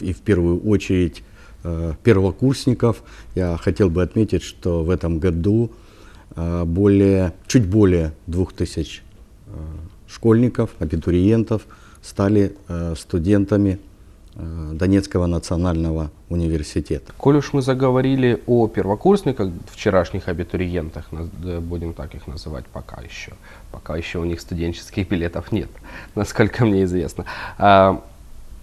и в первую очередь э, первокурсников. Я хотел бы отметить, что в этом году э, более, чуть более 2000 э, школьников, абитуриентов стали студентами Донецкого национального университета. Коль уж мы заговорили о первокурсниках, вчерашних абитуриентах, будем так их называть пока еще. Пока еще у них студенческих билетов нет, насколько мне известно.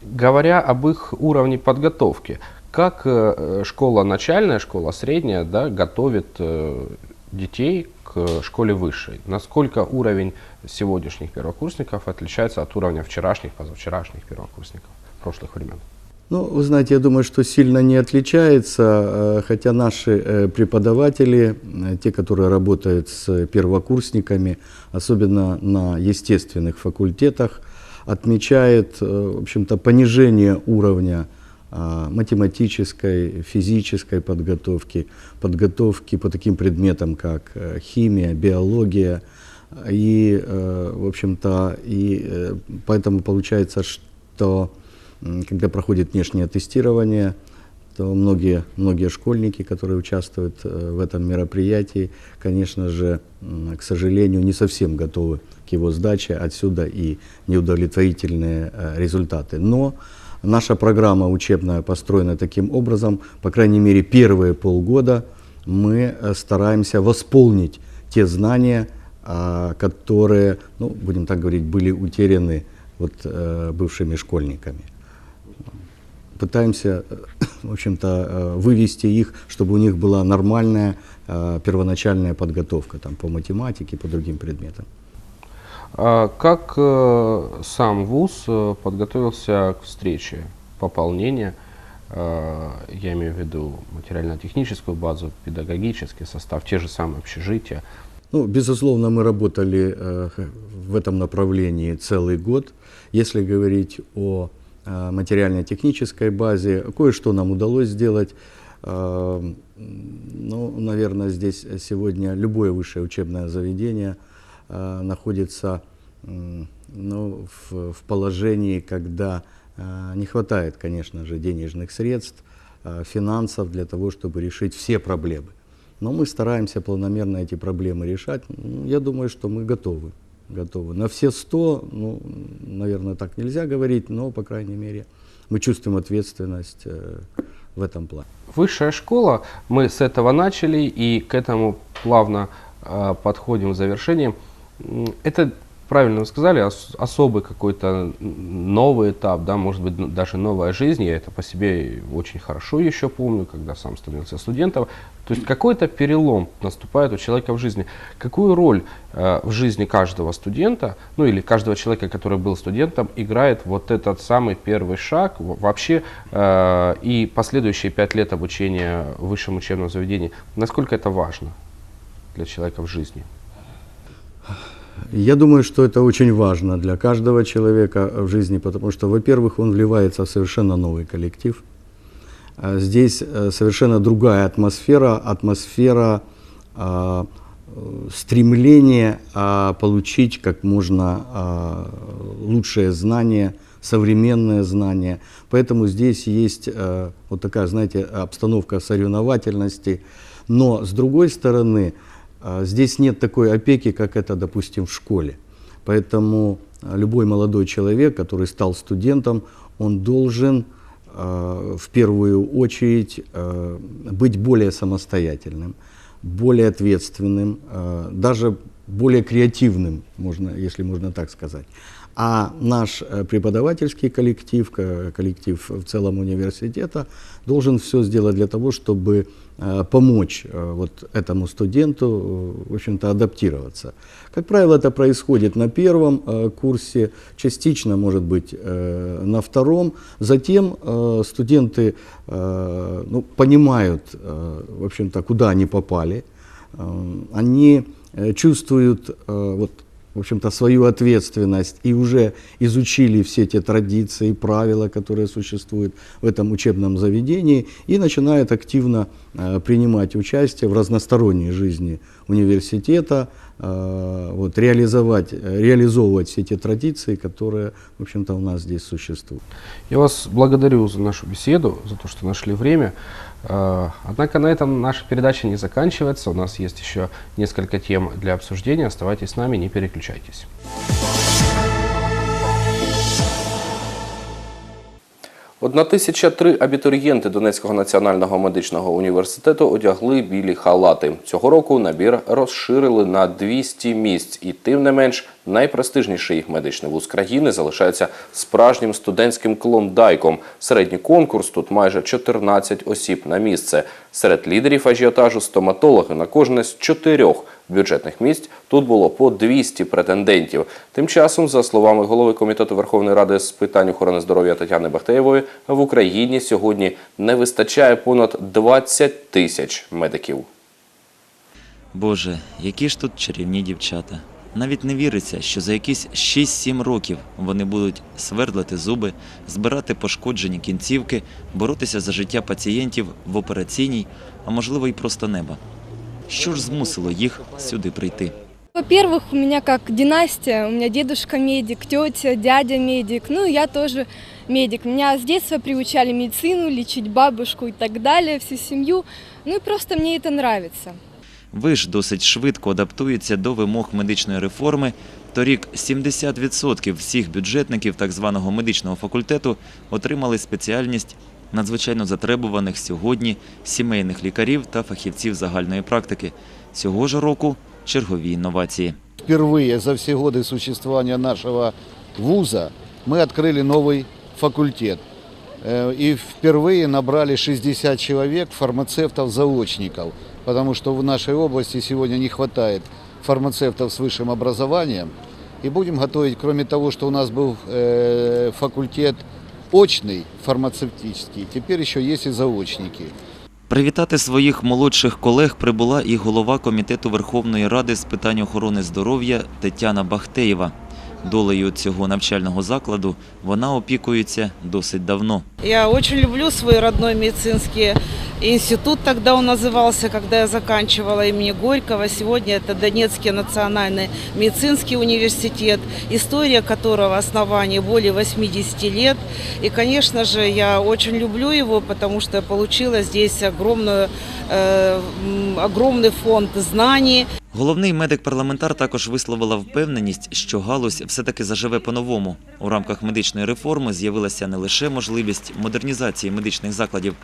Говоря об их уровне подготовки, как э, школа начальная, школа средняя да, готовит э, детей к школе высшей? Насколько уровень сегодняшних первокурсников отличается от уровня вчерашних, позавчерашних первокурсников прошлых времен? Ну, вы знаете, я думаю, что сильно не отличается, э, хотя наши преподаватели, те, которые работают с первокурсниками, особенно на естественных факультетах, отмечают, э, в общем-то, понижение уровня а, математической, физической подготовки, подготовки по таким предметам, как э, химия, биология. И, э, в общем-то, и э, поэтому получается, что когда проходит внешнее тестирование, то многие, многие школьники, которые участвуют э, в этом мероприятии, конечно же, к сожалению, не совсем готовы к его сдаче, отсюда и неудовлетворительные э, результаты. Но наша программа учебная построена таким образом, по крайней мере, первые полгода мы э, стараемся восполнить те знания, а, которые, ну, будем так говорить, были утеряны вот, бывшими школьниками пытаемся, э, в общем-то, э, вывести их, чтобы у них была нормальная э, первоначальная подготовка там, по математике, по другим предметам. А Как сам ВУЗ подготовился к встрече пополнения, я имею в виду материально-техническую базу, педагогический состав, те же самые общежития. Ну, безусловно, мы работали в этом направлении целый год. Если говорить о материально-технической базе, кое-что нам удалось сделать. Э, ну, наверное, здесь сегодня любое высшее учебное заведение э, находится ну, в, в положении, когда э, не хватает, конечно же, денежных средств, э, финансов для того, чтобы решить все проблемы. Но мы стараемся планомерно эти проблемы решать. Ну, Я думаю, что мы готовы. Готовы. На все 100, ну, наверное, так нельзя говорить, но, по крайней мере, мы чувствуем ответственность э, в этом плане. Высшая школа, мы с этого начали и к этому плавно э, подходим в завершении. М, Это, правильно вы сказали, ос- особый какой-то новый этап, да, может быть, даже новая жизнь. Я это по себе очень хорошо еще помню, когда сам становился студентом. То есть какой-то перелом наступает у человека в жизни. Какую роль э, в жизни каждого студента, ну или каждого человека, который был студентом, играет вот этот самый первый шаг вообще э, и последующие пять лет обучения в высшем учебном заведении? Насколько это важно для человека в жизни? Я думаю, что это очень важно для каждого человека в жизни, потому что, во-первых, он вливается в совершенно новый коллектив. А Здесь э, совершенно другая атмосфера, атмосфера а, э, стремления а, получить как можно лучшее знание, современное знание. Поэтому здесь есть э, вот такая, знаете, обстановка соревновательности. Но с другой стороны, Здесь нет такой опеки, как это, допустим, в школе. Поэтому любой молодой человек, который стал студентом, он должен в первую очередь а, быть более самостоятельным, более ответственным, а, даже более креативным, можно, если можно так сказать. А наш э, преподавательский коллектив, ко- коллектив в целом университета, должен все сделать для того, чтобы э, помочь э, вот этому студенту, э, в общем-то, адаптироваться. Как правило, это происходит на первом э, курсе, частично, может быть, э, на втором. Затем э, студенты э, ну, понимают, э, в общем-то, куда они попали. Э, Они э, чувствуют э, вот, в общем-то, свою ответственность и уже изучили все те традиции, правила, которые существуют в этом учебном заведении, и начинают активно э, принимать участие в разносторонней жизни университета, э, вот, реализовать, э, реализовывать все те традиции, которые, в общем-то, у нас здесь существуют. Я вас благодарю за нашу беседу, за то, что нашли время. Э, Однако на этом наша передача не заканчивается. У нас есть еще несколько тем для обсуждения. Оставайтесь с нами, не переключайтесь. Одна тисяча три абітурієнти Донецького національного медичного університету одягли білі халати. Цього року набір розширили на 200 місць, і тим не менш найпрестижніший медичний вуз країни залишається справжнім студентським клондайком. Середній конкурс тут майже 14 осіб на місце. Серед лідерів ажіотажу стоматологи на кожне з чотирьох бюджетних місць тут було по 200 претендентів. Тим часом, за словами голови комітету Верховної Ради з питань охорони здоров'я Тетяни Бахтеєвої, в Україні сьогодні не вистачає понад 20 тисяч медиків. Боже, які ж тут чарівні дівчата. Навіть не віриться, що за якісь 6-7 років вони будуть свердлити зуби, збирати пошкоджені кінцівки, боротися за життя пацієнтів в операційній, а можливо й просто неба. Що ж змусило їх сюди прийти? Во-первых, у меня как династия, у меня дедушка медик, тетя, дядя медик, ну и я тоже медик. Меня с детства приучали медицину, лечить бабушку и так далее, всю семью. Ну и просто мне это нравится. Ви ж досить швидко адаптуєтеся до вимог медичної реформи. Торік 70% всіх бюджетників так званого медичного факультету отримали спеціальність надзвичайно затребуваних сьогодні сімейних лікарів та фахівців загальної практики. Цього ж року чергові інновації. Впервые за все годы существования нашего вуза мы открыли новый факультет. Э, И впервые набрали 60 человек, фармацевтов-заочников, потому что в нашей области сегодня не хватает фармацевтов с высшим образованием. И будем готовить, кроме того, что у нас был э, факультет очный, фармацевтический, теперь еще есть и заочники. Привітати своїх молодших колег прибула і голова комітету Верховної Ради з питань охорони здоров'я Тетяна Бахтеєва. Долею цього навчального закладу вона опікується досить давно. Я очень люблю свой родной медицинский институт, тогда он назывался, когда я заканчивала имени Горького. Сегодня это Донецкий национальный медицинский университет, история которого основания более 80 лет. И, конечно же, я очень люблю его, потому что получила здесь огромную, э, м, огромный фонд знаний, Головний медик-парламентар також висловила впевненість, що галузь все-таки заживе по-новому. У рамках медичної реформи з'явилася не лише можливість модернізації медичних закладів,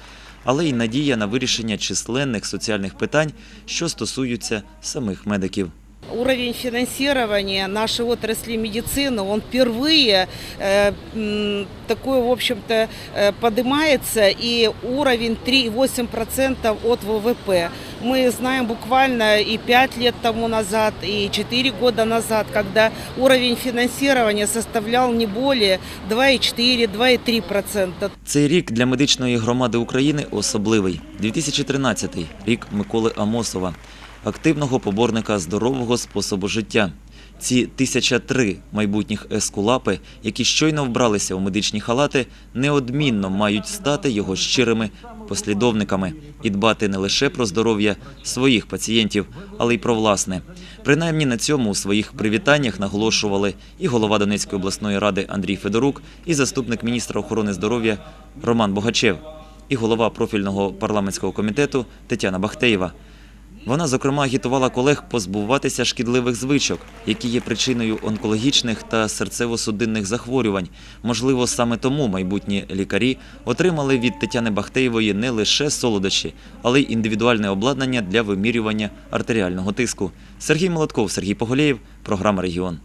але й надія на вирішення численних соціальних питань, що стосуються самих медиків. Уровень финансирования нашей отрасли медицины, он впервые э, м, такой, в общем-то, э, поднимается, и уровень 3,8% от ВВП. Мы знаем буквально и 5 лет тому назад, и 4 года назад, когда уровень финансирования составлял не более 2,4-2,3%. Цей рік для медичної громади України особливий. 2013 – рік Миколи Амосова, активного поборника здорового способу життя. Ці 1003 майбутніх ескулапи, які щойно вбралися у медичні халати, неодмінно мають стати його щирими послідовниками і дбати не лише про здоров'я своїх пацієнтів, але й про власне. Принаймні на цьому у своїх привітаннях наголошували і голова Донецької обласної ради Андрій Федорук, і заступник міністра охорони здоров'я Роман Богачев, і голова профільного парламентського комітету Тетяна Бахтеєва. Вона, зокрема, агітувала колег позбуватися шкідливих звичок, які є причиною онкологічних та серцево-судинних захворювань. Можливо, саме тому майбутні лікарі отримали від Тетяни Бахтеєвої не лише солодощі, але й індивідуальне обладнання для вимірювання артеріального тиску. Сергій Молотков, Сергій Поголєєв, програма Регіон.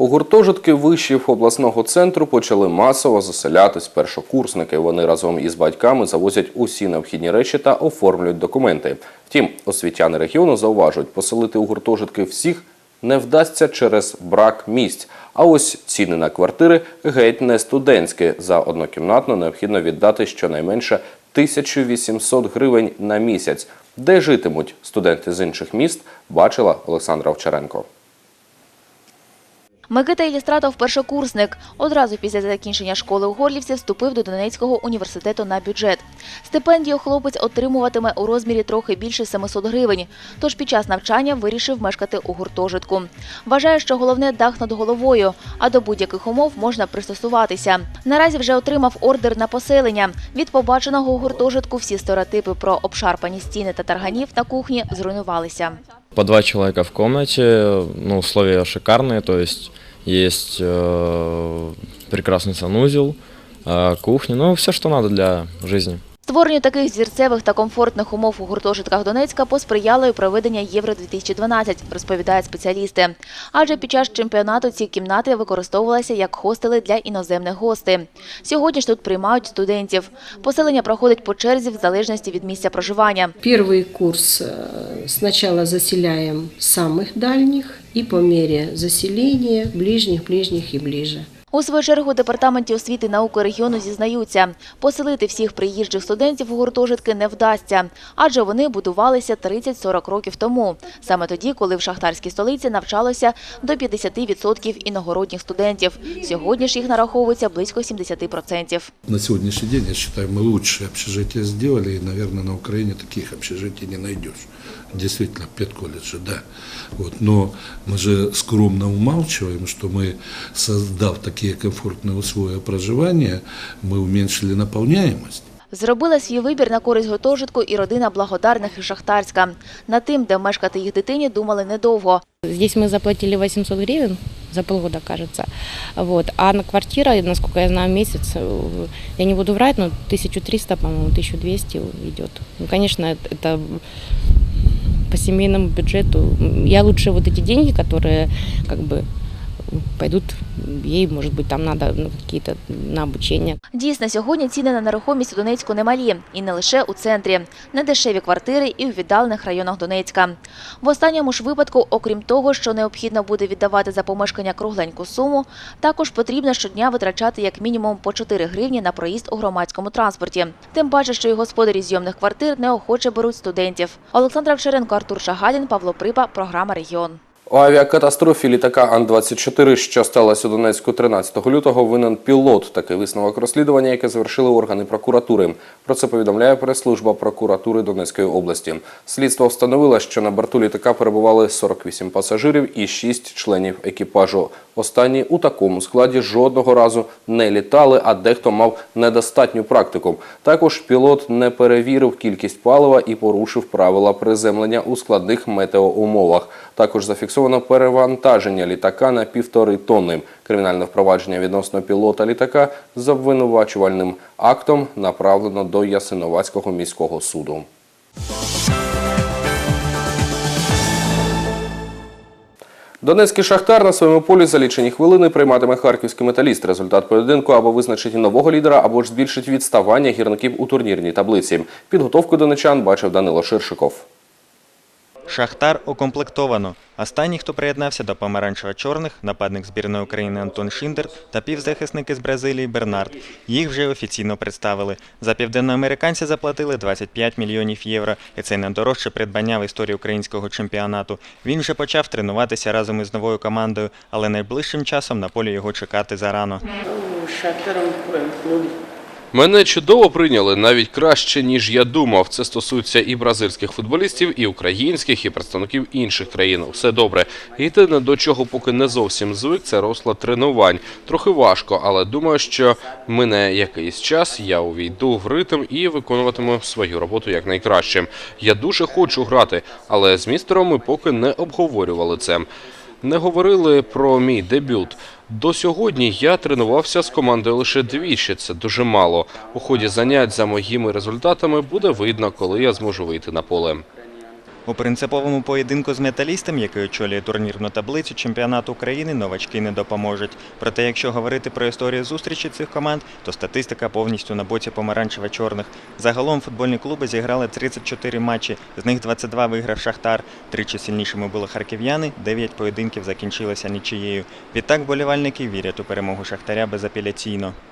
У гуртожитки вишів обласного центру почали масово заселятись першокурсники. Вони разом із батьками завозять усі необхідні речі та оформлюють документи. Втім, освітяни регіону зауважують, поселити у гуртожитки всіх не вдасться через брак місць. А ось ціни на квартири геть не студентські. За однокімнатну необхідно віддати щонайменше 1800 гривень на місяць. Де житимуть студенти з інших міст, бачила Олександра Овчаренко. Микита Ілістратов – першокурсник. Одразу після закінчення школи у Горлівці вступив до Донецького університету на бюджет. Стипендію хлопець отримуватиме у розмірі трохи більше 700 гривень. Тож під час навчання вирішив мешкати у гуртожитку. Вважає, що головне дах над головою, а до будь-яких умов можна пристосуватися. Наразі вже отримав ордер на поселення. Від побаченого у гуртожитку всі стереотипи про обшарпані стіни та тарганів на кухні зруйнувалися. По два человека в комнате, ну, условия шикарные, то есть есть э, прекрасный санузел, э, кухня, ну, все, что надо для жизни. Створенню таких зірцевих та комфортних умов у гуртожитках Донецька посприяло і проведення Євро-2012, розповідають спеціалісти. Адже під час чемпіонату ці кімнати використовувалися як хостели для іноземних гостей. Сьогодні ж тут приймають студентів. Поселення проходить по черзі в залежності від місця проживання. Первый курс э, сначала заселяем самых дальних и по мере заселения ближних, ближних и ближе. У свою чергу департаменті освіти і науки регіону зізнаються, поселити всіх приїжджих студентів у гуртожитки не вдасться, адже вони будувалися 30-40 років тому, саме тоді, коли в шахтарській столиці навчалося до 50% іногородніх студентів. Сьогодні ж їх нараховується близько 70%. На сегодняшний день, я считаю, мы лучшие общежития сделали, и, наверное, на Украине таких общежитий не найдешь. Действительно, педколледжи, да. Вот. Но мы же скромно умалчиваем, что мы, создав такие комфортные условия проживания, мы уменьшили наполняемость. Зробила свій вибір на користь гуртожитку і родина благодарних із Шахтарська. Над тим, де мешкати їх дитині, думали недовго. Здесь мы заплатили 800 гривен за полгода, кажется. Вот. А на квартира, насколько я знаю, месяц, э, я не буду врать, но 1300, по-моему, 1200 идет. Ну, конечно, это- это по семейному бюджету. Я лучше вот эти деньги, которые как бы пойдут ей, может быть, там надо ну, какие-то на обучение. Дійсно, сьогодні ціни на нерухомість у Донецьку немалі. І не лише у центрі. Недешеві квартири і у віддалених районах Донецька. В останньому ж випадку, окрім того, що необхідно буде віддавати за помешкання кругленьку суму, також потрібно щодня витрачати як мінімум по 4 гривні на проїзд у громадському транспорті. Тим паче, що і господарі зйомних квартир неохоче беруть студентів. Олександра Вчеренко, Артур Шагалін, Павло Припа, програма Регіон. У авіакатастрофі літака Ан-24, що сталося у Донецьку 13 лютого, винен пілот. Такий висновок розслідування, яке завершили органи прокуратури. Про це повідомляє прес-служба прокуратури Донецької області. Слідство встановило, що на борту літака перебували 48 пасажирів і 6 членів екіпажу. Останні у такому складі жодного разу не літали, а дехто мав недостатню практику. Також пілот не перевірив кількість палива і порушив правила приземлення у складних метеоумовах. Також зафіксовано перевантаження літака на півтори тонни. Кримінальне впровадження відносно пілота літака з обвинувачувальним актом направлено до Ясиновацького міського суду. Донецький шахтар на своєму полі за лічені хвилини прийматиме харківський металіст. Результат поєдинку або визначить нового лідера, або ж збільшить відставання гірників у турнірній таблиці. Підготовку донечан бачив Данило Ширшиков. Шахтар укомплектовано. Останній, хто приєднався до помаранчево-чорних, нападник збірної України Антон Шіндер та півзахисники з Бразилії Бернард. Їх вже офіційно представили. За південноамериканця заплатили 25 мільйонів євро, і це найдорожче придбання в історії українського чемпіонату. Він вже почав тренуватися разом із новою командою, але найближчим часом на полі його чекати зарано. Мене чудово прийняли, навіть краще, ніж я думав. Це стосується і бразильських футболістів, і українських, і представників інших країн. Все добре. Єдине, до чого поки не зовсім звик, це розклад тренувань. Трохи важко, але думаю, що мине якийсь час, я увійду в ритм і виконуватиму свою роботу якнайкраще. Я дуже хочу грати, але з містером ми поки не обговорювали це. Не говорили про мій дебют. До сьогодні я тренувався з командою лише двічі. Це дуже мало. У ході занять за моїми результатами буде видно, коли я зможу вийти на поле. У принциповому поєдинку з металістом, який очолює турнірну таблицю чемпіонату України, новачки не допоможуть. Проте, якщо говорити про історію зустрічі цих команд, то статистика повністю на боці помаранчево-чорних. Загалом футбольні клуби зіграли 34 матчі, з них 22 виграв Шахтар. Тричі сильнішими були харків'яни, 9 поєдинків закінчилися нічиєю. Відтак болівальники вірять у перемогу Шахтаря безапеляційно.